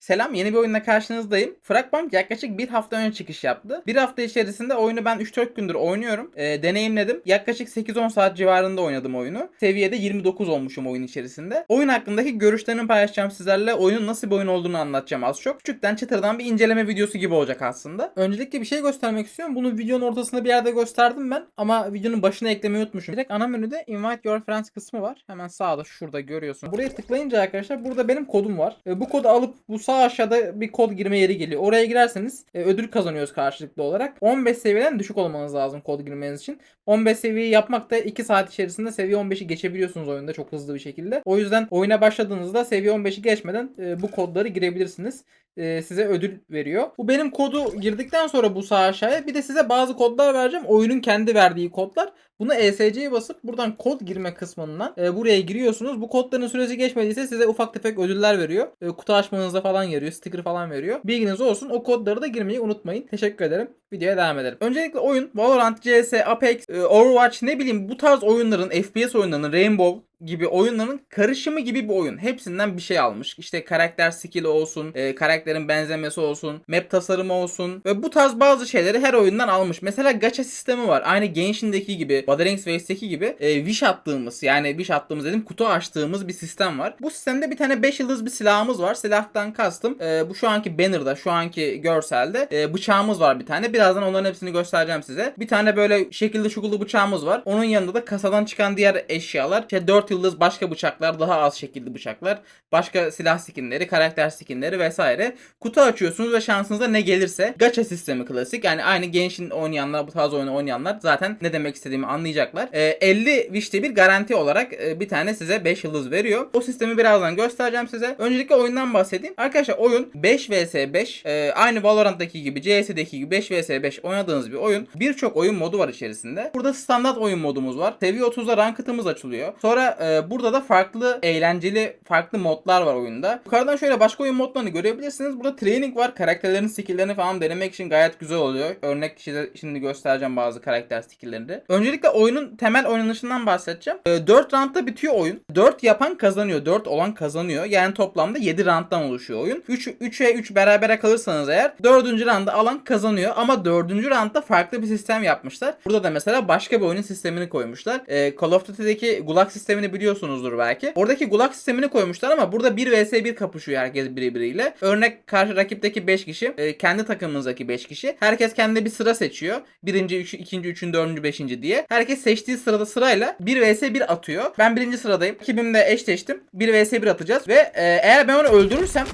Selam yeni bir oyunla karşınızdayım. Fragbank yaklaşık bir hafta önce çıkış yaptı. Bir hafta içerisinde oyunu ben 3-4 gündür oynuyorum. Ee, deneyimledim. Yaklaşık 8-10 saat civarında oynadım oyunu. Seviyede 29 olmuşum oyun içerisinde. Oyun hakkındaki görüşlerimi paylaşacağım sizlerle. Oyunun nasıl bir oyun olduğunu anlatacağım az çok. Küçükten çıtırdan bir inceleme videosu gibi olacak aslında. Öncelikle bir şey göstermek istiyorum. Bunu videonun ortasında bir yerde gösterdim ben. Ama videonun başına eklemeyi unutmuşum. Direkt ana menüde Invite Your Friends kısmı var. Hemen sağda şurada görüyorsun. Buraya tıklayınca arkadaşlar burada benim kodum var. Ee, bu kodu alıp bu sağ aşağıda bir kod girme yeri geliyor. Oraya girerseniz e, ödül kazanıyoruz karşılıklı olarak. 15 seviyeden düşük olmanız lazım kod girmeniz için. 15 seviyeyi yapmak da 2 saat içerisinde seviye 15'i geçebiliyorsunuz oyunda çok hızlı bir şekilde. O yüzden oyuna başladığınızda seviye 15'i geçmeden e, bu kodları girebilirsiniz. E, size ödül veriyor. Bu benim kodu girdikten sonra bu sağ aşağıya bir de size bazı kodlar vereceğim. Oyunun kendi verdiği kodlar. Bunu ESC'ye basıp buradan kod girme kısmından e, buraya giriyorsunuz. Bu kodların süresi geçmediyse size ufak tefek ödüller veriyor. E, kutu açmanıza falan yarıyor. Sticker falan veriyor. Bilginiz olsun. O kodları da girmeyi unutmayın. Teşekkür ederim. Videoya devam edelim. Öncelikle oyun Valorant, CS, Apex, e, Overwatch ne bileyim bu tarz oyunların FPS oyunlarının Rainbow gibi oyunların karışımı gibi bir oyun. Hepsinden bir şey almış. İşte karakter skill'i olsun, e, karakterin benzemesi olsun, map tasarımı olsun ve bu tarz bazı şeyleri her oyundan almış. Mesela gacha sistemi var. Aynı Genshin'deki gibi, Wuthering Wave'deki gibi e, wish attığımız yani wish attığımız dedim kutu açtığımız bir sistem var. Bu sistemde bir tane 5 yıldız bir silahımız var. Silahtan kastım. E, bu şu anki banner'da, şu anki görselde e, bıçağımız var bir tane. Birazdan onların hepsini göstereceğim size. Bir tane böyle şekilli şukullu bıçağımız var. Onun yanında da kasadan çıkan diğer eşyalar. İşte 4 yıldız başka bıçaklar, daha az şekilli bıçaklar, başka silah skinleri, karakter skinleri vesaire. Kutu açıyorsunuz ve şansınıza ne gelirse. Gacha sistemi klasik. Yani aynı Genshin oynayanlar, bu tarz oyunu oynayanlar zaten ne demek istediğimi anlayacaklar. E, 50 wish'te bir garanti olarak e, bir tane size 5 yıldız veriyor. O sistemi birazdan göstereceğim size. Öncelikle oyundan bahsedeyim. Arkadaşlar oyun 5 vs 5. E, aynı Valorant'taki gibi, CS'deki gibi 5 vs 5 oynadığınız bir oyun. Birçok oyun modu var içerisinde. Burada standart oyun modumuz var. Seviye 30'da ranked'ımız açılıyor. Sonra e, burada da farklı eğlenceli farklı modlar var oyunda. Yukarıdan şöyle başka oyun modlarını görebilirsiniz. Burada training var. Karakterlerin skill'lerini falan denemek için gayet güzel oluyor. Örnek size şimdi göstereceğim bazı karakter skill'lerini. Öncelikle oyunun temel oynanışından bahsedeceğim. E, 4 roundda bitiyor oyun. 4 yapan kazanıyor. 4 olan kazanıyor. Yani toplamda 7 rounddan oluşuyor oyun. 3 3'e 3 berabere kalırsanız eğer 4. roundda alan kazanıyor. Ama 4. roundda farklı bir sistem yapmışlar. Burada da mesela başka bir oyunun sistemini koymuşlar. E, Call of Duty'deki Gulag sistemini biliyorsunuzdur belki. Oradaki Gulag sistemini koymuşlar ama burada 1 vs 1 kapışıyor herkes birbiriyle. Örnek karşı rakipteki 5 kişi, e, kendi takımınızdaki 5 kişi. Herkes kendi bir sıra seçiyor. Birinci, üç, ikinci, üçüncü, dördüncü, beşinci diye. Herkes seçtiği sırada sırayla 1 vs 1 atıyor. Ben birinci sıradayım. Rakibimle eşleştim. 1 vs 1 atacağız ve e, eğer ben onu öldürürsem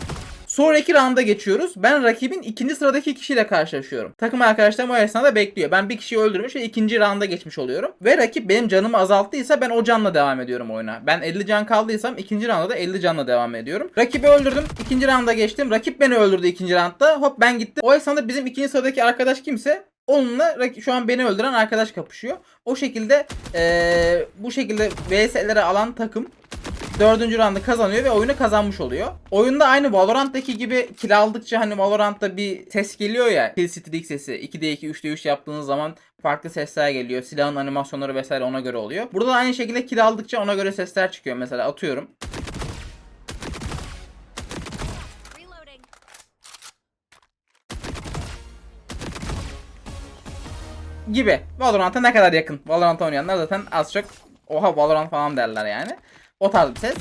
Sonraki rounda geçiyoruz. Ben rakibin ikinci sıradaki kişiyle karşılaşıyorum. Takım arkadaşlarım o esnada bekliyor. Ben bir kişiyi öldürmüş ve ikinci rounda geçmiş oluyorum. Ve rakip benim canımı azalttıysa ben o canla devam ediyorum oyuna. Ben 50 can kaldıysam ikinci rounda da 50 canla devam ediyorum. Rakibi öldürdüm. ikinci rounda geçtim. Rakip beni öldürdü ikinci roundda. Hop ben gittim. O esnada bizim ikinci sıradaki arkadaş kimse Onunla şu an beni öldüren arkadaş kapışıyor. O şekilde eee, bu şekilde VS'lere alan takım dördüncü roundu kazanıyor ve oyunu kazanmış oluyor. Oyunda aynı Valorant'taki gibi kill aldıkça hani Valorant'ta bir ses geliyor ya. Kill streak sesi. 2'de 2, 3'de 3 yaptığınız zaman farklı sesler geliyor. Silahın animasyonları vesaire ona göre oluyor. Burada da aynı şekilde kill aldıkça ona göre sesler çıkıyor. Mesela atıyorum. Gibi. Valorant'a ne kadar yakın. Valorant oynayanlar zaten az çok oha Valorant falan derler yani. O tarz bir ses.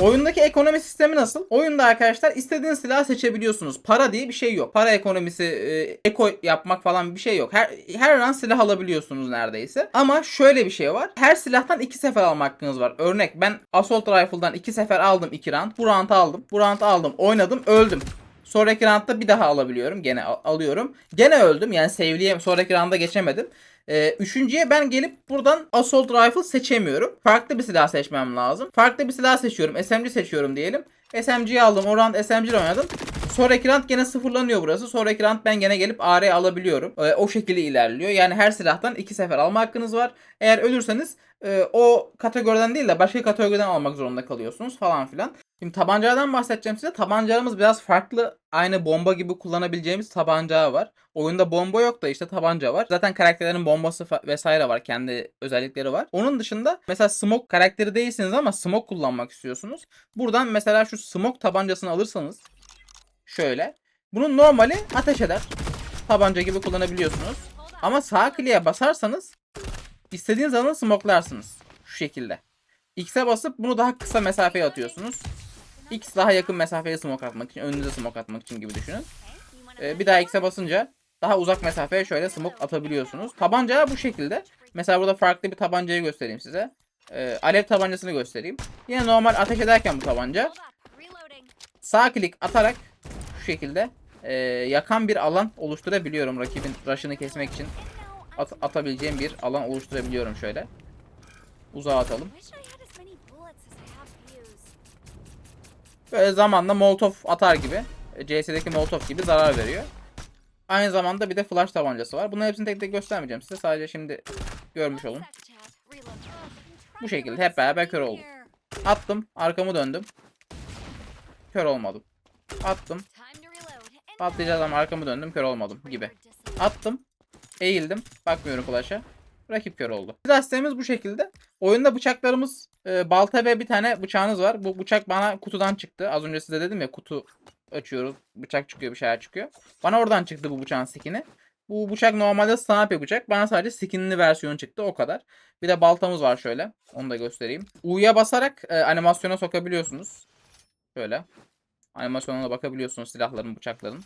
Oyundaki ekonomi sistemi nasıl? Oyunda arkadaşlar istediğiniz silahı seçebiliyorsunuz. Para diye bir şey yok. Para ekonomisi, e, eko yapmak falan bir şey yok. Her her an silah alabiliyorsunuz neredeyse. Ama şöyle bir şey var. Her silahtan iki sefer alma hakkınız var. Örnek ben Assault Rifle'dan iki sefer aldım iki round. Bu round'u aldım. Bu round'u aldım. Oynadım. Öldüm. Sonraki roundda bir daha alabiliyorum. Gene al- alıyorum. Gene öldüm. Yani save'liye sonraki rounda geçemedim. Ee, üçüncüye ben gelip buradan Assault Rifle seçemiyorum. Farklı bir silah seçmem lazım. Farklı bir silah seçiyorum. SMG seçiyorum diyelim. SMG'yi aldım. O round SMG oynadım. Sonraki round gene sıfırlanıyor burası. Sonraki round ben gene gelip AR alabiliyorum. Ee, o şekilde ilerliyor. Yani her silahtan iki sefer alma hakkınız var. Eğer ölürseniz e, o kategoriden değil de başka kategoriden almak zorunda kalıyorsunuz falan filan. Şimdi tabancalardan bahsedeceğim size. Tabancalarımız biraz farklı. Aynı bomba gibi kullanabileceğimiz tabanca var. Oyunda bomba yok da işte tabanca var. Zaten karakterlerin bombası vesaire var. Kendi özellikleri var. Onun dışında mesela smoke karakteri değilsiniz ama smoke kullanmak istiyorsunuz. Buradan mesela şu smoke tabancasını alırsanız Şöyle. Bunun normali ateş eder. Tabanca gibi kullanabiliyorsunuz. Ama sağ kliğe basarsanız istediğiniz alanı smoklarsınız. Şu şekilde. X'e basıp bunu daha kısa mesafeye atıyorsunuz. X daha yakın mesafeye smoke atmak için, önünüze smoke atmak için gibi düşünün. Ee, bir daha X'e basınca daha uzak mesafeye şöyle smoke atabiliyorsunuz. Tabanca bu şekilde. Mesela burada farklı bir tabancayı göstereyim size. Ee, alev tabancasını göstereyim. Yine normal ateş ederken bu tabanca sağ klik atarak şu şekilde e, yakan bir alan oluşturabiliyorum rakibin rush'ını kesmek için. At- atabileceğim bir alan oluşturabiliyorum şöyle. Uzağa atalım. Böyle zamanla molotov atar gibi. e, CS'deki molotov gibi zarar veriyor. Aynı zamanda bir de flash tabancası var. Bunların hepsini tek tek göstermeyeceğim size. Sadece şimdi görmüş olun. Bu şekilde hep beraber kör olduk. Attım. Arkamı döndüm. Kör olmadım. Attım. Patlayacağız ama arkamı döndüm. Kör olmadım gibi. Attım. Eğildim. Bakmıyorum flash'a. Rakip kör oldu. Silah sistemimiz bu şekilde. Oyunda bıçaklarımız e, balta ve bir tane bıçağınız var. Bu bıçak bana kutudan çıktı. Az önce size dedim ya kutu açıyoruz. Bıçak çıkıyor bir şeyler çıkıyor. Bana oradan çıktı bu bıçağın skin'i. Bu bıçak normalde sniper bıçak. Bana sadece skinli versiyonu çıktı o kadar. Bir de baltamız var şöyle. Onu da göstereyim. U'ya basarak e, animasyona sokabiliyorsunuz. Şöyle. Animasyonuna bakabiliyorsunuz silahların, bıçakların.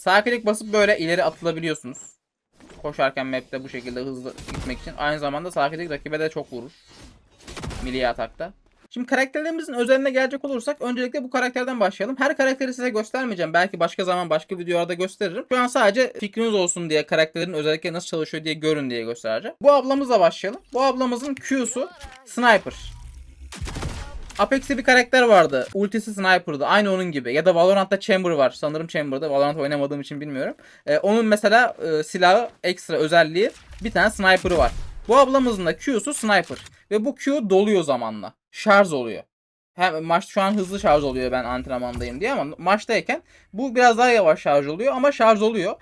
Sağ klik basıp böyle ileri atılabiliyorsunuz. Koşarken map'te bu şekilde hızlı gitmek için. Aynı zamanda sağ klik rakibe de çok vurur. Melee atakta. Şimdi karakterlerimizin özeline gelecek olursak öncelikle bu karakterden başlayalım. Her karakteri size göstermeyeceğim. Belki başka zaman başka videolarda gösteririm. Şu an sadece fikriniz olsun diye karakterin özellikle nasıl çalışıyor diye görün diye göstereceğim. Bu ablamızla başlayalım. Bu ablamızın Q'su Sniper. Apex'te bir karakter vardı. Ultisi Sniper'dı. Aynı onun gibi. Ya da Valorant'ta Chamber var. Sanırım Chamber'da. Valorant oynamadığım için bilmiyorum. Ee, onun mesela e, silahı ekstra özelliği bir tane Sniper'ı var. Bu ablamızın da Q'su Sniper. Ve bu Q doluyor zamanla. Şarj oluyor. Hem maç şu an hızlı şarj oluyor ben antrenmandayım diye ama maçtayken bu biraz daha yavaş şarj oluyor ama şarj oluyor.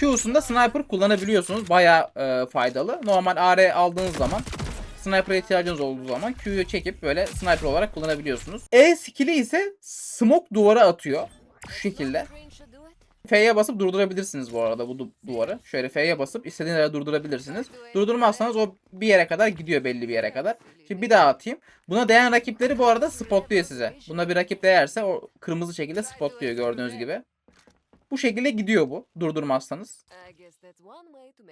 Q'sunda sniper kullanabiliyorsunuz. Bayağı e, faydalı. Normal AR aldığınız zaman sniper'a ihtiyacınız olduğu zaman Q'yu çekip böyle sniper olarak kullanabiliyorsunuz. E skill'i ise smoke duvara atıyor. Şu şekilde. F'ye basıp durdurabilirsiniz bu arada bu du- duvarı. Şöyle F'ye basıp istediğiniz yere durdurabilirsiniz. Durdurmazsanız o bir yere kadar gidiyor belli bir yere kadar. Şimdi bir daha atayım. Buna değen rakipleri bu arada spotluyor size. Buna bir rakip değerse o kırmızı şekilde spotluyor gördüğünüz gibi. Bu şekilde gidiyor bu durdurmazsanız.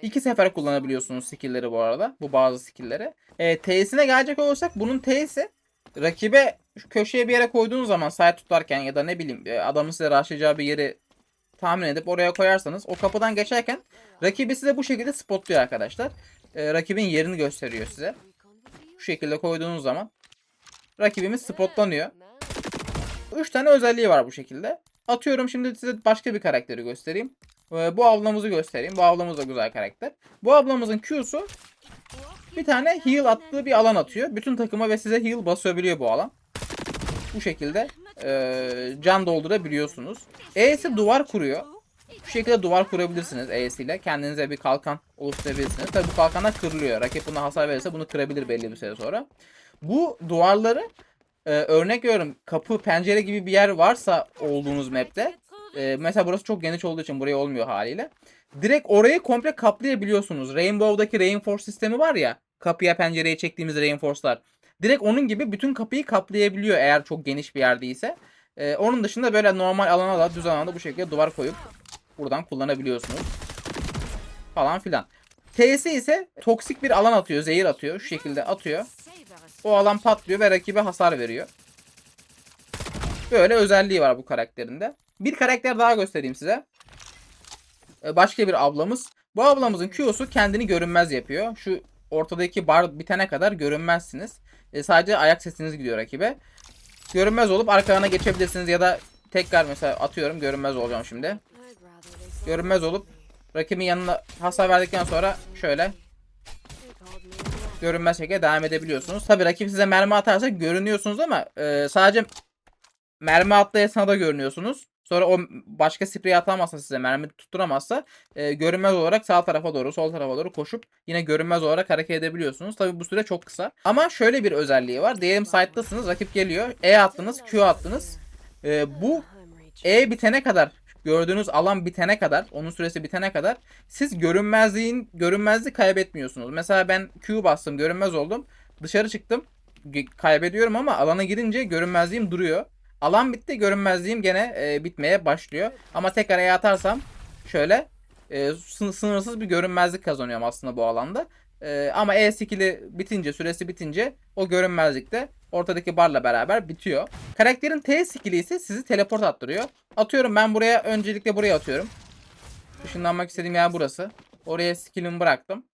İki sefer kullanabiliyorsunuz skill'leri bu arada. Bu bazı skill'leri. E, T'sine gelecek olursak bunun T'si rakibe köşeye bir yere koyduğunuz zaman side tutarken ya da ne bileyim e, adamın size rushlayacağı bir yeri tahmin edip oraya koyarsanız o kapıdan geçerken rakibi size bu şekilde spotluyor arkadaşlar. E, rakibin yerini gösteriyor size. Şu şekilde koyduğunuz zaman rakibimiz spotlanıyor. 3 tane özelliği var bu şekilde. Atıyorum şimdi size başka bir karakteri göstereyim. Ee, bu ablamızı göstereyim. Bu ablamız da güzel karakter. Bu ablamızın Q'su bir tane heal attığı bir alan atıyor. Bütün takıma ve size heal basabiliyor bu alan. Bu şekilde e, can doldurabiliyorsunuz. E'si duvar kuruyor. Bu şekilde duvar kurabilirsiniz E'siyle. Kendinize bir kalkan oluşturabilirsiniz. Tabi bu kalkanlar kırılıyor. Rakip buna hasar verirse bunu kırabilir belli bir süre sonra. Bu duvarları e, örnek veriyorum kapı pencere gibi bir yer varsa olduğunuz map'te e, mesela burası çok geniş olduğu için buraya olmuyor haliyle. Direkt orayı komple kaplayabiliyorsunuz. Rainbow'daki Reinforce sistemi var ya kapıya pencereye çektiğimiz Reinforce'lar. Direkt onun gibi bütün kapıyı kaplayabiliyor eğer çok geniş bir yerdeyse. E, onun dışında böyle normal alana da düz alana da bu şekilde duvar koyup buradan kullanabiliyorsunuz. Falan filan. T'si ise toksik bir alan atıyor, zehir atıyor. Şu şekilde atıyor. O alan patlıyor ve rakibe hasar veriyor. Böyle özelliği var bu karakterinde. Bir karakter daha göstereyim size. Ee, Başka bir ablamız. Bu ablamızın Q'su kendini görünmez yapıyor. Şu ortadaki bar bitene kadar görünmezsiniz. Ee, sadece ayak sesiniz gidiyor rakibe. Görünmez olup arkalarına geçebilirsiniz ya da tekrar mesela atıyorum görünmez olacağım şimdi. Görünmez olup rakibin yanına hasar verdikten sonra şöyle görünmez şekilde devam edebiliyorsunuz. Tabi rakip size mermi atarsa görünüyorsunuz ama e, sadece mermi attığı esnada görünüyorsunuz. Sonra o başka sprey atamazsa size mermi tutturamazsa e, görünmez olarak sağ tarafa doğru sol tarafa doğru koşup yine görünmez olarak hareket edebiliyorsunuz. Tabi bu süre çok kısa. Ama şöyle bir özelliği var. Diyelim site'dasınız rakip geliyor. E attınız Q attınız. E, bu E bitene kadar gördüğünüz alan bitene kadar onun süresi bitene kadar siz görünmezliğin görünmezliği kaybetmiyorsunuz. Mesela ben Q bastım görünmez oldum. Dışarı çıktım. Kaybediyorum ama alana girince görünmezliğim duruyor. Alan bitti görünmezliğim gene e, bitmeye başlıyor. Ama tekrar E atarsam şöyle e, sın- sınırsız bir görünmezlik kazanıyorum aslında bu alanda. E, ama E skill'i bitince süresi bitince o görünmezlik de ortadaki barla beraber bitiyor. Karakterin T skill'i ise sizi teleport attırıyor. Atıyorum ben buraya öncelikle buraya atıyorum. Işınlanmak istediğim yer burası. Oraya skill'imi bıraktım.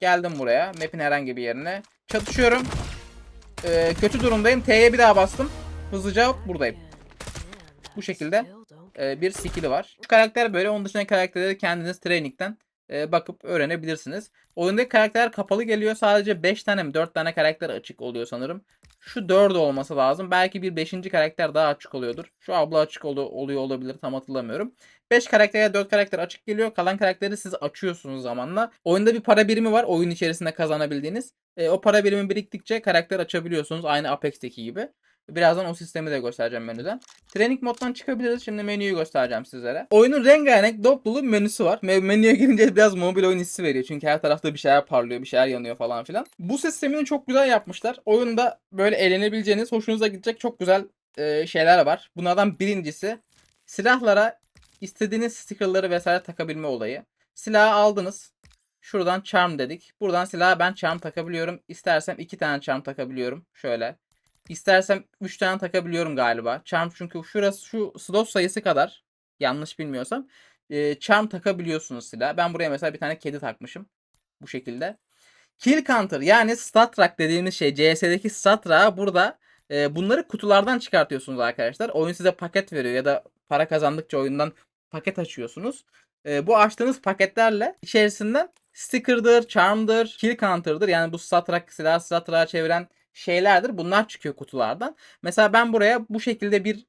Geldim buraya. Map'in herhangi bir yerine. Çatışıyorum. Ee, kötü durumdayım. T'ye bir daha bastım. Hızlıca buradayım. Bu şekilde e, bir skill'i var. Şu karakter böyle. Onun dışında karakterleri kendiniz training'den e, bakıp öğrenebilirsiniz. Oyundaki karakterler kapalı geliyor. Sadece 5 tane mi 4 tane karakter açık oluyor sanırım. Şu 4 olması lazım. Belki bir 5. karakter daha açık oluyordur. Şu abla açık olu- oluyor olabilir tam hatırlamıyorum. 5 karaktere 4 karakter açık geliyor. Kalan karakteri siz açıyorsunuz zamanla. Oyunda bir para birimi var. Oyun içerisinde kazanabildiğiniz. E, o para birimi biriktikçe karakter açabiliyorsunuz. Aynı Apex'teki gibi. Birazdan o sistemi de göstereceğim menüden. Training moddan çıkabiliriz. Şimdi menüyü göstereceğim sizlere. Oyunun rengarenk dop dolu menüsü var. Me- menüye girince biraz mobil oyun hissi veriyor. Çünkü her tarafta bir şeyler parlıyor, bir şeyler yanıyor falan filan. Bu sistemini çok güzel yapmışlar. Oyunda böyle eğlenebileceğiniz, hoşunuza gidecek çok güzel e, şeyler var. Bunlardan birincisi silahlara istediğiniz stickerları vesaire takabilme olayı. Silahı aldınız. Şuradan charm dedik. Buradan silaha ben charm takabiliyorum. İstersem iki tane charm takabiliyorum. Şöyle. İstersem 3 tane takabiliyorum galiba. Charm çünkü şurası şu slot sayısı kadar yanlış bilmiyorsam e, charm takabiliyorsunuz silah. Ben buraya mesela bir tane kedi takmışım. Bu şekilde. Kill counter yani stat rack dediğimiz şey CS'deki stat burada e, bunları kutulardan çıkartıyorsunuz arkadaşlar. Oyun size paket veriyor ya da para kazandıkça oyundan paket açıyorsunuz. E, bu açtığınız paketlerle içerisinden sticker'dır, charm'dır, kill counter'dır. Yani bu stat rack silah stat çeviren şeylerdir. Bunlar çıkıyor kutulardan. Mesela ben buraya bu şekilde bir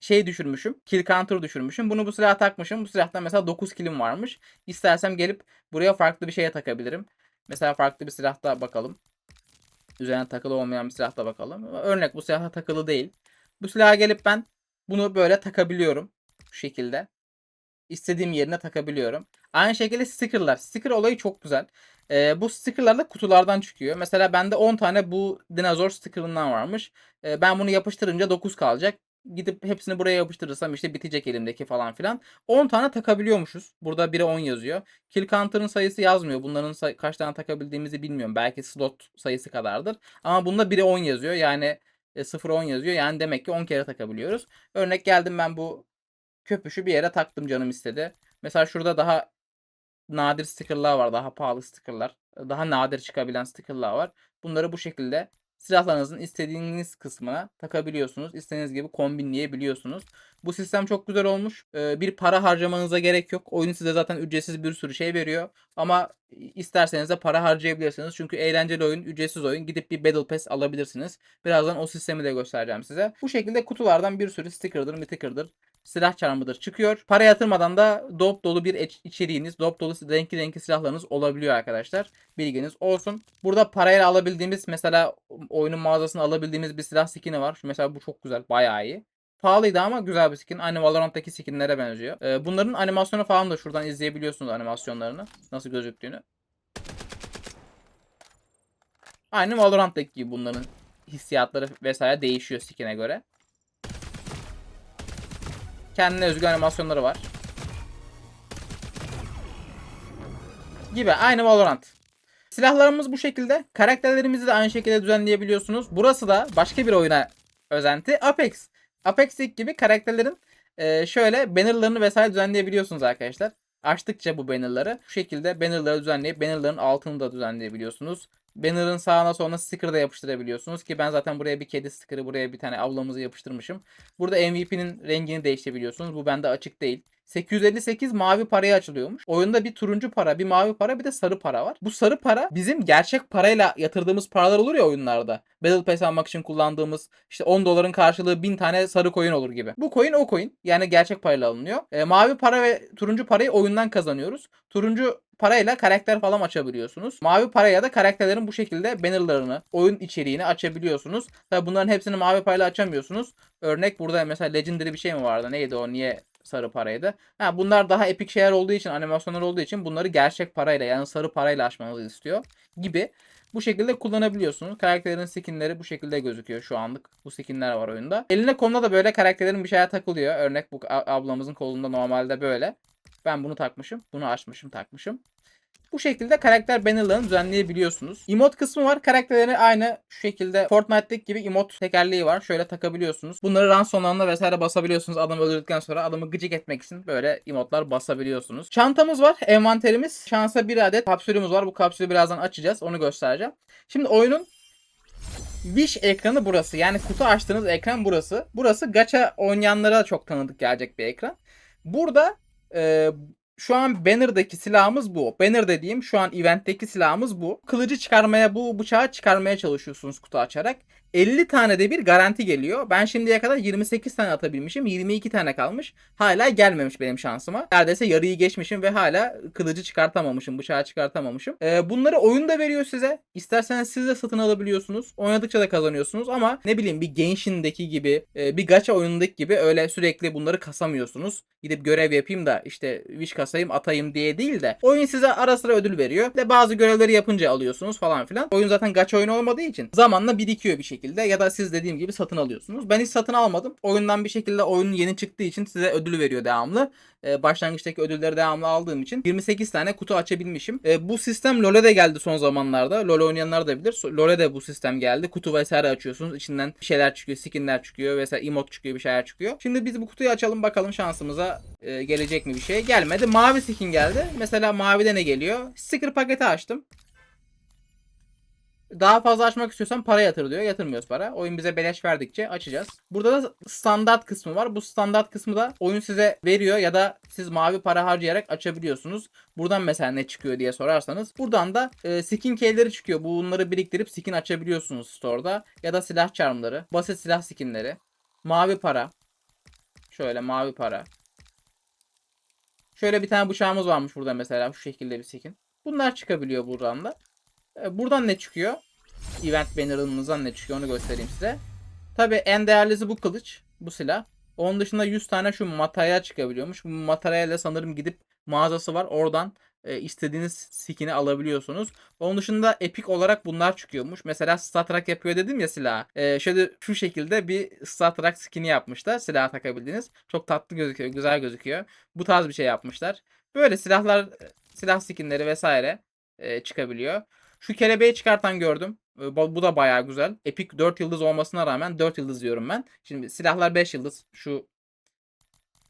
şey düşürmüşüm. Kill counter düşürmüşüm. Bunu bu silaha takmışım. Bu silahtan mesela 9 killim varmış. İstersem gelip buraya farklı bir şeye takabilirim. Mesela farklı bir silahta bakalım. Üzerine takılı olmayan bir silahta bakalım. Örnek bu silahta takılı değil. Bu silaha gelip ben bunu böyle takabiliyorum. Bu şekilde. İstediğim yerine takabiliyorum. Aynı şekilde stickerlar. Sticker olayı çok güzel. Ee, bu stickerlar da kutulardan çıkıyor. Mesela bende 10 tane bu dinozor stickerından varmış. Ee, ben bunu yapıştırınca 9 kalacak. Gidip hepsini buraya yapıştırırsam işte bitecek elimdeki falan filan. 10 tane takabiliyormuşuz. Burada 1'e 10 yazıyor. Kill counter'ın sayısı yazmıyor. Bunların say- kaç tane takabildiğimizi bilmiyorum. Belki slot sayısı kadardır. Ama bunda 1'e 10 yazıyor. Yani e, 0'a 10 yazıyor. Yani demek ki 10 kere takabiliyoruz. Örnek geldim ben bu köpüşü bir yere taktım canım istedi. Mesela şurada daha nadir stickerlar var. Daha pahalı stickerlar. Daha nadir çıkabilen stickerlar var. Bunları bu şekilde silahlarınızın istediğiniz kısmına takabiliyorsunuz. İstediğiniz gibi kombinleyebiliyorsunuz. Bu sistem çok güzel olmuş. Ee, bir para harcamanıza gerek yok. Oyun size zaten ücretsiz bir sürü şey veriyor. Ama isterseniz de para harcayabilirsiniz. Çünkü eğlenceli oyun, ücretsiz oyun. Gidip bir Battle Pass alabilirsiniz. Birazdan o sistemi de göstereceğim size. Bu şekilde kutulardan bir sürü sticker'dır, miticker'dır silah çarmıdır çıkıyor. Para yatırmadan da dop dolu bir iç- içeriğiniz, dop dolu renkli renkli silahlarınız olabiliyor arkadaşlar. Bilginiz olsun. Burada parayla alabildiğimiz mesela oyunun mağazasına alabildiğimiz bir silah skin'i var. Şu mesela bu çok güzel, bayağı iyi. Pahalıydı ama güzel bir skin. Aynı Valorant'taki skinlere benziyor. Ee, bunların animasyonu falan da şuradan izleyebiliyorsunuz animasyonlarını. Nasıl gözüktüğünü. Aynı Valorant'taki gibi bunların hissiyatları vesaire değişiyor skin'e göre. Kendine özgü animasyonları var. Gibi aynı Valorant. Silahlarımız bu şekilde. Karakterlerimizi de aynı şekilde düzenleyebiliyorsunuz. Burası da başka bir oyuna özenti. Apex. Apex'teki gibi karakterlerin şöyle bannerlarını vesaire düzenleyebiliyorsunuz arkadaşlar. Açtıkça bu bannerları bu şekilde bannerları düzenleyip bannerların altını da düzenleyebiliyorsunuz. Banner'ın sağına soluna sticker da yapıştırabiliyorsunuz ki ben zaten buraya bir kedi sticker'ı buraya bir tane ablamızı yapıştırmışım. Burada MVP'nin rengini değiştirebiliyorsunuz. Bu bende açık değil. 858 mavi paraya açılıyormuş. Oyunda bir turuncu para, bir mavi para, bir de sarı para var. Bu sarı para bizim gerçek parayla yatırdığımız paralar olur ya oyunlarda. Battle Pass almak için kullandığımız işte 10 doların karşılığı 1000 tane sarı coin olur gibi. Bu coin o coin. Yani gerçek parayla alınıyor. E, mavi para ve turuncu parayı oyundan kazanıyoruz. Turuncu parayla karakter falan açabiliyorsunuz. Mavi paraya da karakterlerin bu şekilde bannerlarını, oyun içeriğini açabiliyorsunuz. Tabi bunların hepsini mavi parayla açamıyorsunuz. Örnek burada mesela Legendary bir şey mi vardı? Neydi o? Niye sarı paraydı? Ha, bunlar daha epik şeyler olduğu için, animasyonlar olduğu için bunları gerçek parayla yani sarı parayla açmanızı istiyor gibi. Bu şekilde kullanabiliyorsunuz. Karakterlerin skinleri bu şekilde gözüküyor şu anlık. Bu skinler var oyunda. Eline koluna da böyle karakterlerin bir şeye takılıyor. Örnek bu ablamızın kolunda normalde böyle. Ben bunu takmışım. Bunu açmışım takmışım. Bu şekilde karakter bannerlarını düzenleyebiliyorsunuz. Emote kısmı var. Karakterleri aynı şu şekilde Fortnite'daki gibi emote tekerleği var. Şöyle takabiliyorsunuz. Bunları run sonlarında vesaire basabiliyorsunuz. Adamı öldürdükten sonra adamı gıcık etmek için böyle emotlar basabiliyorsunuz. Çantamız var. Envanterimiz. Şansa bir adet kapsülümüz var. Bu kapsülü birazdan açacağız. Onu göstereceğim. Şimdi oyunun Wish ekranı burası. Yani kutu açtığınız ekran burası. Burası gacha oynayanlara çok tanıdık gelecek bir ekran. Burada e, şu an banner'daki silahımız bu. Banner dediğim şu an eventteki silahımız bu. Kılıcı çıkarmaya, bu bıçağı çıkarmaya çalışıyorsunuz kutu açarak. 50 tane de bir garanti geliyor. Ben şimdiye kadar 28 tane atabilmişim. 22 tane kalmış. Hala gelmemiş benim şansıma. Neredeyse yarıyı geçmişim ve hala kılıcı çıkartamamışım. Bıçağı çıkartamamışım. Ee, bunları oyun da veriyor size. İsterseniz siz de satın alabiliyorsunuz. Oynadıkça da kazanıyorsunuz ama ne bileyim bir Genshin'deki gibi e, bir gacha oyunundaki gibi öyle sürekli bunları kasamıyorsunuz. Gidip görev yapayım da işte wish kasayım atayım diye değil de oyun size ara sıra ödül veriyor. Ve bazı görevleri yapınca alıyorsunuz falan filan. Oyun zaten gacha oyunu olmadığı için zamanla birikiyor bir şekilde ya da siz dediğim gibi satın alıyorsunuz. Ben hiç satın almadım. Oyundan bir şekilde oyun yeni çıktığı için size ödül veriyor devamlı. Ee, başlangıçtaki ödülleri devamlı aldığım için 28 tane kutu açabilmişim. Ee, bu sistem LoL'e de geldi son zamanlarda. LoL oynayanlar da bilir. LoL'e de bu sistem geldi. Kutu vesaire açıyorsunuz. İçinden bir şeyler çıkıyor, skinler çıkıyor vesaire emote çıkıyor, bir şeyler çıkıyor. Şimdi biz bu kutuyu açalım bakalım şansımıza e, gelecek mi bir şey. Gelmedi. Mavi skin geldi. Mesela mavide ne geliyor? Sticker paketi açtım. Daha fazla açmak istiyorsan para yatır diyor. Yatırmıyoruz para. Oyun bize beleş verdikçe açacağız. Burada da standart kısmı var. Bu standart kısmı da oyun size veriyor ya da siz mavi para harcayarak açabiliyorsunuz. Buradan mesela ne çıkıyor diye sorarsanız. Buradan da e, skin keyleri çıkıyor. Bunları biriktirip skin açabiliyorsunuz store'da. Ya da silah charmları. Basit silah skinleri. Mavi para. Şöyle mavi para. Şöyle bir tane bıçağımız varmış burada mesela. Şu şekilde bir skin. Bunlar çıkabiliyor buradan da. E, Buradan ne çıkıyor? Event banner'ınızdan ne çıkıyor onu göstereyim size. Tabi en değerlisi bu kılıç. Bu silah. Onun dışında 100 tane şu materyal çıkabiliyormuş. Bu materyalle sanırım gidip mağazası var. Oradan e, istediğiniz skin'i alabiliyorsunuz. Onun dışında epik olarak bunlar çıkıyormuş. Mesela Star Trek yapıyor dedim ya silah. E, şöyle şu şekilde bir Star Trek skin'i yapmışlar. Silaha takabildiğiniz. Çok tatlı gözüküyor. Güzel gözüküyor. Bu tarz bir şey yapmışlar. Böyle silahlar, silah skinleri vesaire e, çıkabiliyor. Şu kelebeği çıkartan gördüm. Bu da bayağı güzel. Epic 4 yıldız olmasına rağmen 4 yıldız diyorum ben. Şimdi silahlar 5 yıldız. Şu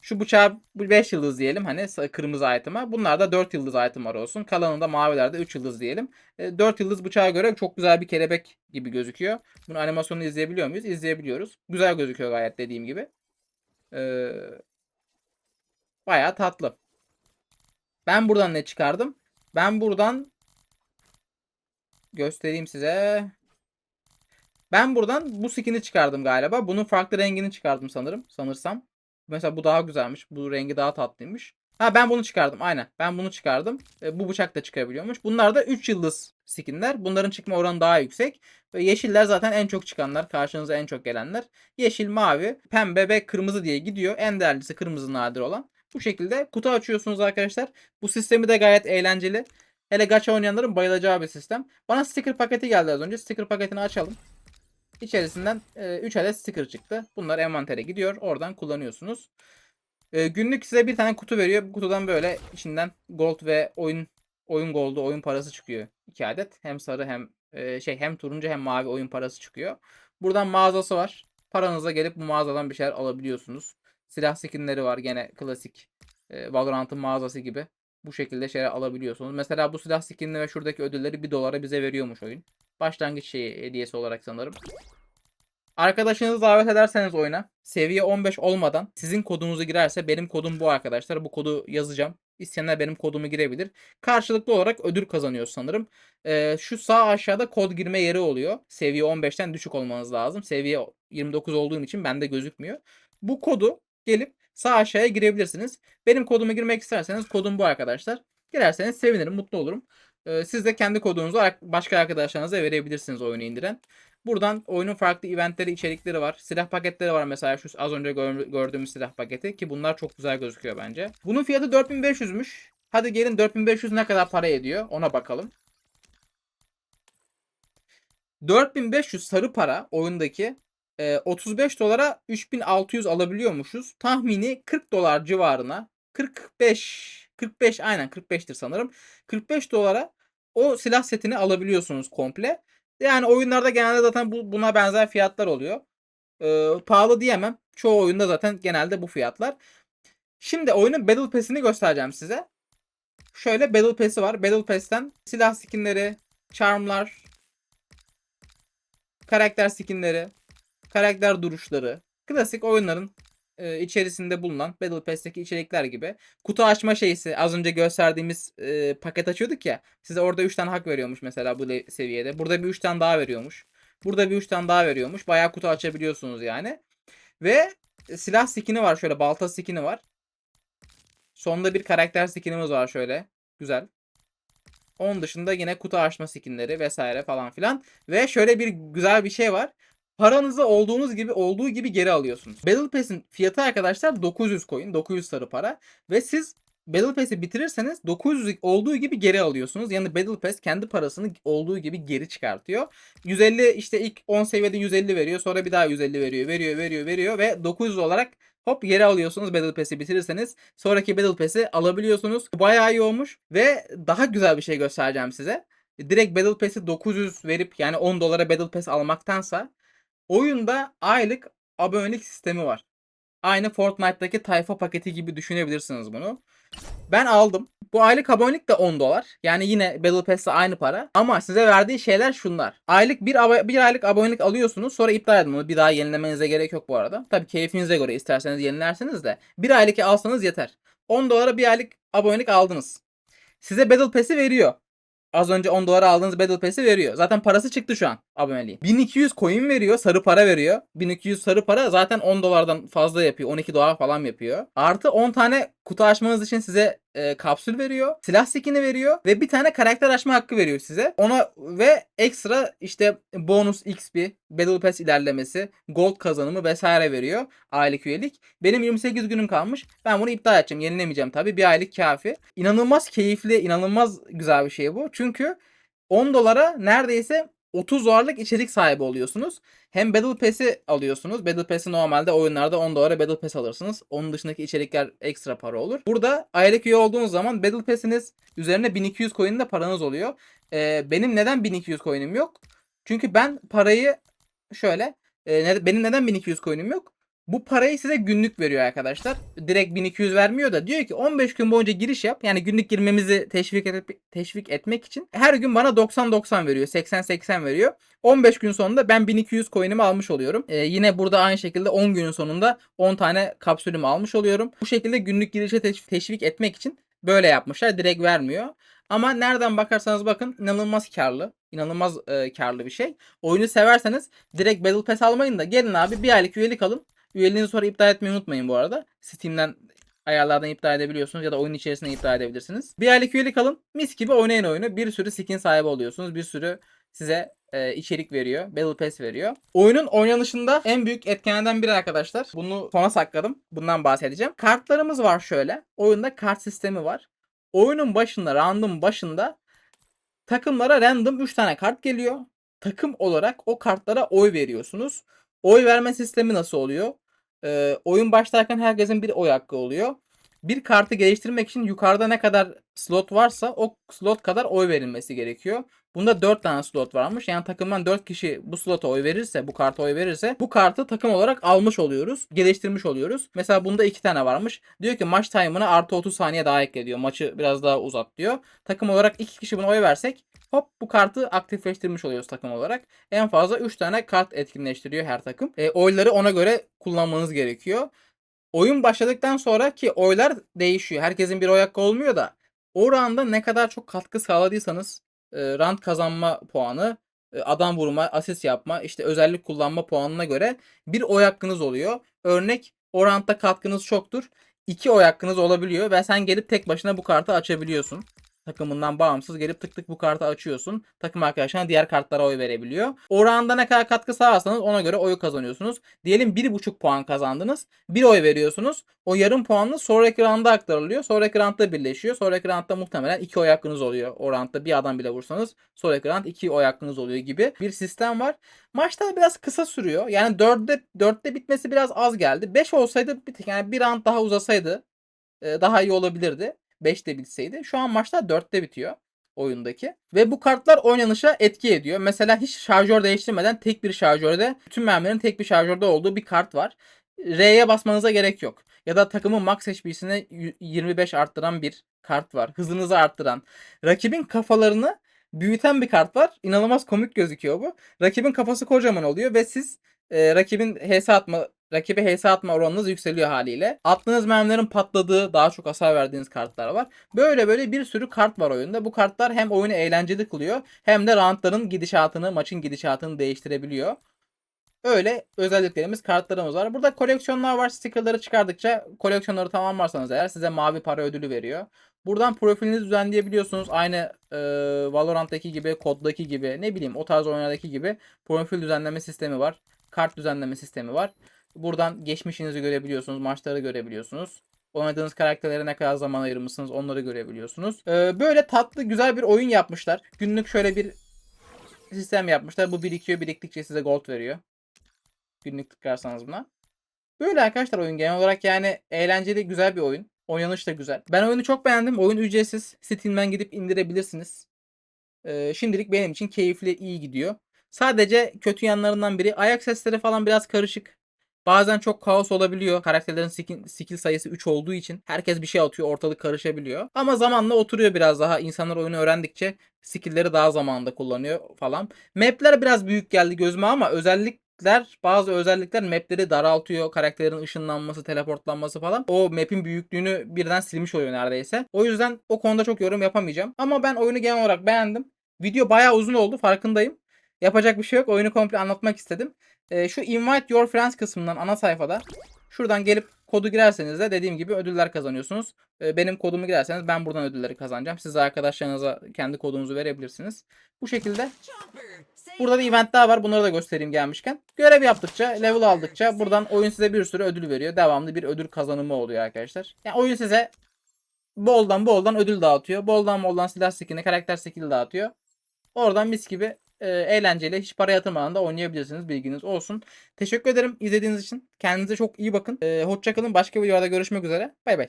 şu bıçağı 5 yıldız diyelim hani kırmızı item'a. Bunlar da 4 yıldız item'lar olsun. Kalanında mavilerde 3 yıldız diyelim. 4 yıldız bıçağa göre çok güzel bir kelebek gibi gözüküyor. Bunun animasyonunu izleyebiliyor muyuz? İzleyebiliyoruz. Güzel gözüküyor gayet dediğim gibi. Ee, bayağı tatlı. Ben buradan ne çıkardım? Ben buradan göstereyim size. Ben buradan bu skin'i çıkardım galiba. Bunun farklı rengini çıkardım sanırım. Sanırsam. Mesela bu daha güzelmiş. Bu rengi daha tatlıymış. Ha ben bunu çıkardım. Aynen. Ben bunu çıkardım. E, bu bıçak da çıkabiliyormuş. Bunlar da 3 yıldız skinler. Bunların çıkma oranı daha yüksek. Ve yeşiller zaten en çok çıkanlar. Karşınıza en çok gelenler. Yeşil, mavi, pembe ve kırmızı diye gidiyor. En değerlisi kırmızı nadir olan. Bu şekilde kutu açıyorsunuz arkadaşlar. Bu sistemi de gayet eğlenceli. Hele gacha oynayanların bayılacağı bir sistem. Bana sticker paketi geldi az önce. Sticker paketini açalım. İçerisinden 3 adet sticker çıktı. Bunlar envantere gidiyor. Oradan kullanıyorsunuz. E, günlük size bir tane kutu veriyor. Bu kutudan böyle içinden gold ve oyun oyun goldu, oyun parası çıkıyor. 2 adet. Hem sarı hem e, şey hem turuncu hem mavi oyun parası çıkıyor. Buradan mağazası var. Paranıza gelip bu mağazadan bir şeyler alabiliyorsunuz. Silah skinleri var gene klasik e, Valorant'ın mağazası gibi. Bu şekilde şeyler alabiliyorsunuz. Mesela bu silah skinini ve şuradaki ödülleri 1 dolara bize veriyormuş oyun. Başlangıç şeyi hediyesi olarak sanırım. Arkadaşınızı davet ederseniz oyuna seviye 15 olmadan sizin kodunuzu girerse benim kodum bu arkadaşlar. Bu kodu yazacağım. İsteyenler benim kodumu girebilir. Karşılıklı olarak ödül kazanıyor sanırım. Ee, şu sağ aşağıda kod girme yeri oluyor. Seviye 15'ten düşük olmanız lazım. Seviye 29 olduğum için bende gözükmüyor. Bu kodu gelip sağ aşağıya girebilirsiniz. Benim kodumu girmek isterseniz kodum bu arkadaşlar. Girerseniz sevinirim, mutlu olurum. Ee, siz de kendi kodunuzu başka arkadaşlarınıza verebilirsiniz oyunu indiren. Buradan oyunun farklı eventleri, içerikleri var. Silah paketleri var mesela şu az önce gör- gördüğümüz silah paketi ki bunlar çok güzel gözüküyor bence. Bunun fiyatı 4500'müş. Hadi gelin 4500 ne kadar para ediyor ona bakalım. 4500 sarı para oyundaki e, 35 dolara 3600 alabiliyormuşuz. Tahmini 40 dolar civarına 45 45 aynen 45'tir sanırım. 45 dolara o silah setini alabiliyorsunuz komple. Yani oyunlarda genelde zaten bu, buna benzer fiyatlar oluyor. Ee, pahalı diyemem. Çoğu oyunda zaten genelde bu fiyatlar. Şimdi oyunun Battle Pass'ini göstereceğim size. Şöyle Battle Pass'i var. Battle Pass'ten silah skinleri, charmlar, karakter skinleri, karakter duruşları, klasik oyunların e, içerisinde bulunan Battle Pass'teki içerikler gibi. Kutu açma şeysi az önce gösterdiğimiz e, paket açıyorduk ya. Size orada 3 tane hak veriyormuş mesela bu seviyede. Burada bir 3 tane daha veriyormuş. Burada bir 3 tane daha veriyormuş. Bayağı kutu açabiliyorsunuz yani. Ve silah skini var şöyle balta skini var. Sonda bir karakter skinimiz var şöyle. Güzel. Onun dışında yine kutu açma skinleri vesaire falan filan. Ve şöyle bir güzel bir şey var. Paranızı olduğunuz gibi olduğu gibi geri alıyorsunuz. Battle Pass'in fiyatı arkadaşlar 900 coin, 900 sarı para ve siz Battle Pass'i bitirirseniz 900 olduğu gibi geri alıyorsunuz. Yani Battle Pass kendi parasını olduğu gibi geri çıkartıyor. 150 işte ilk 10 seviyede 150 veriyor. Sonra bir daha 150 veriyor. Veriyor, veriyor, veriyor ve 900 olarak hop geri alıyorsunuz Battle Pass'i bitirirseniz. Sonraki Battle Pass'i alabiliyorsunuz. Bayağı iyi olmuş ve daha güzel bir şey göstereceğim size. Direkt Battle Pass'i 900 verip yani 10 dolara Battle Pass almaktansa oyunda aylık abonelik sistemi var. Aynı Fortnite'daki tayfa paketi gibi düşünebilirsiniz bunu. Ben aldım. Bu aylık abonelik de 10 dolar. Yani yine Battle Pass'le aynı para. Ama size verdiği şeyler şunlar. Aylık bir, bir aylık abonelik alıyorsunuz. Sonra iptal edin bunu. Bir daha yenilemenize gerek yok bu arada. Tabii keyfinize göre isterseniz yenilersiniz de. Bir aylık alsanız yeter. 10 dolara bir aylık abonelik aldınız. Size Battle Pass'i veriyor. Az önce 10 dolara aldığınız Battle Pass'i veriyor. Zaten parası çıktı şu an aboneliğin. 1200 coin veriyor. Sarı para veriyor. 1200 sarı para zaten 10 dolardan fazla yapıyor. 12 dolar falan yapıyor. Artı 10 tane kutu açmanız için size e, kapsül veriyor. Silah skin'i veriyor. Ve bir tane karakter açma hakkı veriyor size. Ona ve ekstra işte bonus XP, Battle Pass ilerlemesi, gold kazanımı vesaire veriyor. Aylık üyelik. Benim 28 günüm kalmış. Ben bunu iptal edeceğim. Yenilemeyeceğim tabii. Bir aylık kafi. İnanılmaz keyifli, inanılmaz güzel bir şey bu. Çünkü 10 dolara neredeyse 30 dolarlık içerik sahibi oluyorsunuz. Hem Battle Pass'i alıyorsunuz. Battle Pass'i normalde oyunlarda 10 dolara Battle Pass alırsınız. Onun dışındaki içerikler ekstra para olur. Burada aylık üye olduğunuz zaman Battle Pass'iniz üzerine 1200 coin de paranız oluyor. Ee, benim neden 1200 coin'im yok? Çünkü ben parayı şöyle e, benim neden 1200 coin'im yok? Bu parayı size günlük veriyor arkadaşlar. Direkt 1200 vermiyor da diyor ki 15 gün boyunca giriş yap. Yani günlük girmemizi teşvik, et, teşvik etmek için her gün bana 90-90 veriyor. 80-80 veriyor. 15 gün sonunda ben 1200 coin'imi almış oluyorum. Ee, yine burada aynı şekilde 10 günün sonunda 10 tane kapsülümü almış oluyorum. Bu şekilde günlük girişe teş- teşvik etmek için böyle yapmışlar. Direkt vermiyor. Ama nereden bakarsanız bakın inanılmaz karlı. İnanılmaz e, karlı bir şey. Oyunu severseniz direkt Battle Pass almayın da gelin abi bir aylık üyelik alın. Üyeliğinizi sonra iptal etmeyi unutmayın bu arada. Steam'den ayarlardan iptal edebiliyorsunuz ya da oyun içerisinde iptal edebilirsiniz. Bir aylık üyelik alın. Mis gibi oynayın oyunu. Bir sürü skin sahibi oluyorsunuz. Bir sürü size e, içerik veriyor. Battle Pass veriyor. Oyunun oynanışında en büyük etkenlerden biri arkadaşlar. Bunu sona sakladım. Bundan bahsedeceğim. Kartlarımız var şöyle. Oyunda kart sistemi var. Oyunun başında, round'un başında takımlara random 3 tane kart geliyor. Takım olarak o kartlara oy veriyorsunuz. Oy verme sistemi nasıl oluyor? Ee, oyun başlarken herkesin bir oy hakkı oluyor. Bir kartı geliştirmek için yukarıda ne kadar slot varsa o slot kadar oy verilmesi gerekiyor. Bunda 4 tane slot varmış. Yani takımdan 4 kişi bu slota oy verirse, bu karta oy verirse bu kartı takım olarak almış oluyoruz. Geliştirmiş oluyoruz. Mesela bunda 2 tane varmış. Diyor ki maç time'ına artı 30 saniye daha ekle diyor. Maçı biraz daha uzat diyor. Takım olarak 2 kişi buna oy versek hop bu kartı aktifleştirmiş oluyoruz takım olarak. En fazla 3 tane kart etkinleştiriyor her takım. E, oyları ona göre kullanmanız gerekiyor. Oyun başladıktan sonra ki oylar değişiyor. Herkesin bir oy hakkı olmuyor da o rounda ne kadar çok katkı sağladıysanız e, round kazanma puanı, e, adam vurma, asist yapma, işte özellik kullanma puanına göre bir oy hakkınız oluyor. Örnek o roundda katkınız çoktur. 2 oy hakkınız olabiliyor ve sen gelip tek başına bu kartı açabiliyorsun. Takımından bağımsız gelip tık tık bu kartı açıyorsun. Takım arkadaşlarına diğer kartlara oy verebiliyor. O rounda ne kadar katkı sağlarsanız ona göre oyu kazanıyorsunuz. Diyelim 1.5 puan kazandınız. Bir oy veriyorsunuz. O yarım puanlı sonraki rounda aktarılıyor. Sonraki roundda birleşiyor. Sonraki roundda muhtemelen 2 oy hakkınız oluyor. O roundda bir adam bile vursanız sonraki round 2 oy hakkınız oluyor gibi bir sistem var. Maçlar biraz kısa sürüyor. Yani 4'te 4'te bitmesi biraz az geldi. 5 olsaydı bir yani bir round daha uzasaydı e, daha iyi olabilirdi. 5'te bitseydi. Şu an maçlar 4'te bitiyor oyundaki. Ve bu kartlar oynanışa etki ediyor. Mesela hiç şarjör değiştirmeden tek bir şarjörde tüm mermilerin tek bir şarjörde olduğu bir kart var. R'ye basmanıza gerek yok. Ya da takımın max HP'sini 25 arttıran bir kart var. Hızınızı arttıran. Rakibin kafalarını büyüten bir kart var. İnanılmaz komik gözüküyor bu. Rakibin kafası kocaman oluyor ve siz e, rakibin HS atma rakibe HS atma oranınız yükseliyor haliyle. Attığınız mermilerin patladığı, daha çok hasar verdiğiniz kartlar var. Böyle böyle bir sürü kart var oyunda. Bu kartlar hem oyunu eğlenceli kılıyor hem de roundların gidişatını, maçın gidişatını değiştirebiliyor. Öyle özelliklerimiz, kartlarımız var. Burada koleksiyonlar var. Stickerları çıkardıkça koleksiyonları tamamlarsanız eğer size mavi para ödülü veriyor. Buradan profilinizi düzenleyebiliyorsunuz. Aynı e, Valorant'taki gibi, Code'daki gibi, ne bileyim o tarz oyunlardaki gibi profil düzenleme sistemi var. Kart düzenleme sistemi var. Buradan geçmişinizi görebiliyorsunuz, maçları görebiliyorsunuz. Oynadığınız karakterlere ne kadar zaman ayırmışsınız onları görebiliyorsunuz. Ee, böyle tatlı güzel bir oyun yapmışlar. Günlük şöyle bir sistem yapmışlar. Bu birikiyor biriktikçe size gold veriyor. Günlük tıklarsanız buna. Böyle arkadaşlar oyun genel olarak yani eğlenceli güzel bir oyun. Oynanış da güzel. Ben oyunu çok beğendim. Oyun ücretsiz. Steam'den gidip indirebilirsiniz. Ee, şimdilik benim için keyifli iyi gidiyor. Sadece kötü yanlarından biri ayak sesleri falan biraz karışık. Bazen çok kaos olabiliyor. Karakterlerin skill, sayısı 3 olduğu için herkes bir şey atıyor, ortalık karışabiliyor. Ama zamanla oturuyor biraz daha. İnsanlar oyunu öğrendikçe skill'leri daha zamanında kullanıyor falan. Map'ler biraz büyük geldi gözüme ama özellikler bazı özellikler map'leri daraltıyor. Karakterin ışınlanması, teleportlanması falan. O map'in büyüklüğünü birden silmiş oluyor neredeyse. O yüzden o konuda çok yorum yapamayacağım. Ama ben oyunu genel olarak beğendim. Video bayağı uzun oldu farkındayım. Yapacak bir şey yok. Oyunu komple anlatmak istedim. Ee, şu invite your friends kısmından ana sayfada şuradan gelip kodu girerseniz de dediğim gibi ödüller kazanıyorsunuz. Ee, benim kodumu girerseniz ben buradan ödülleri kazanacağım. Siz arkadaşlarınıza kendi kodunuzu verebilirsiniz. Bu şekilde. Burada bir event daha var. Bunları da göstereyim gelmişken. Görev yaptıkça, level aldıkça buradan oyun size bir sürü ödül veriyor. Devamlı bir ödül kazanımı oluyor arkadaşlar. Yani oyun size boldan boldan ödül dağıtıyor. Boldan boldan silah skin'i, karakter skin'i dağıtıyor. Oradan mis gibi e, eğlenceli hiç para yatırmadan da oynayabilirsiniz bilginiz olsun. Teşekkür ederim izlediğiniz için. Kendinize çok iyi bakın. E, hoşçakalın. Başka videolarda görüşmek üzere. Bay bay.